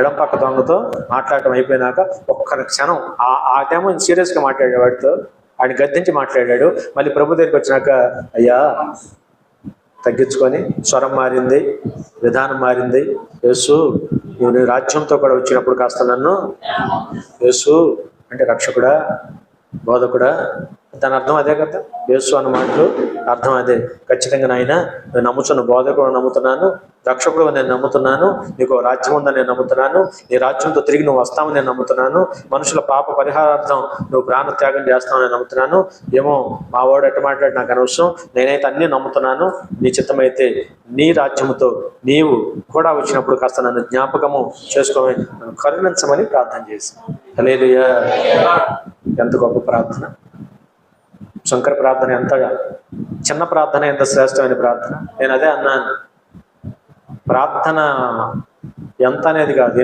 ఎడం పక్క దొంగతో మాట్లాడటం అయిపోయినాక ఒక్క క్షణం ఆ ఆ టైం సీరియస్గా మాట్లాడాడు వాడితో ఆయన గద్దించి మాట్లాడాడు. మళ్ళీ ప్రభు దగ్గరికి వచ్చినాక అయ్యా తగ్గించుకొని స్వరం మారింది విధానం మారింది. యేసు నేను రాజ్యంతో కూడా వచ్చినప్పుడు కాస్త నన్ను యేసు అంటే రక్షకుడా బోధకుడా దాని అర్థం అదే కదా? యేసు అన్న మాటలు అర్థం అదే. ఖచ్చితంగా నాయన నేను నమ్ముతున్న బోధకుడు నమ్ముతున్నాను రక్షకుడు నేను నమ్ముతున్నాను నీకు రాజ్యం ఉందని నేను నమ్ముతున్నాను నీ రాజ్యంతో తిరిగి నువ్వు వస్తావని నేను నమ్ముతున్నాను మనుషుల పాప పరిహారార్థం నువ్వు ప్రాణ త్యాగం చేస్తావని నేను నమ్ముతున్నాను. ఏమో మా వాడు ఎట్ట మాట్లాడి నాకు అనవసరం నేనైతే అన్ని నమ్ముతున్నాను. నీ చిత్తమైతే నీ రాజ్యముతో నీవు కూడా వచ్చినప్పుడు కాస్త నన్ను జ్ఞాపకము చేసుకోమని కరుణించమని ప్రార్థన చేసి హల్లెలూయా. ఎంత గొప్ప ప్రార్థన. శంకర ప్రార్థన ఎంత చిన్న ప్రార్థన ఎంత శ్రేష్టమైన ప్రార్థన? నేను అదే అన్నాను. ప్రార్థన ఎంత అనేది కాదు.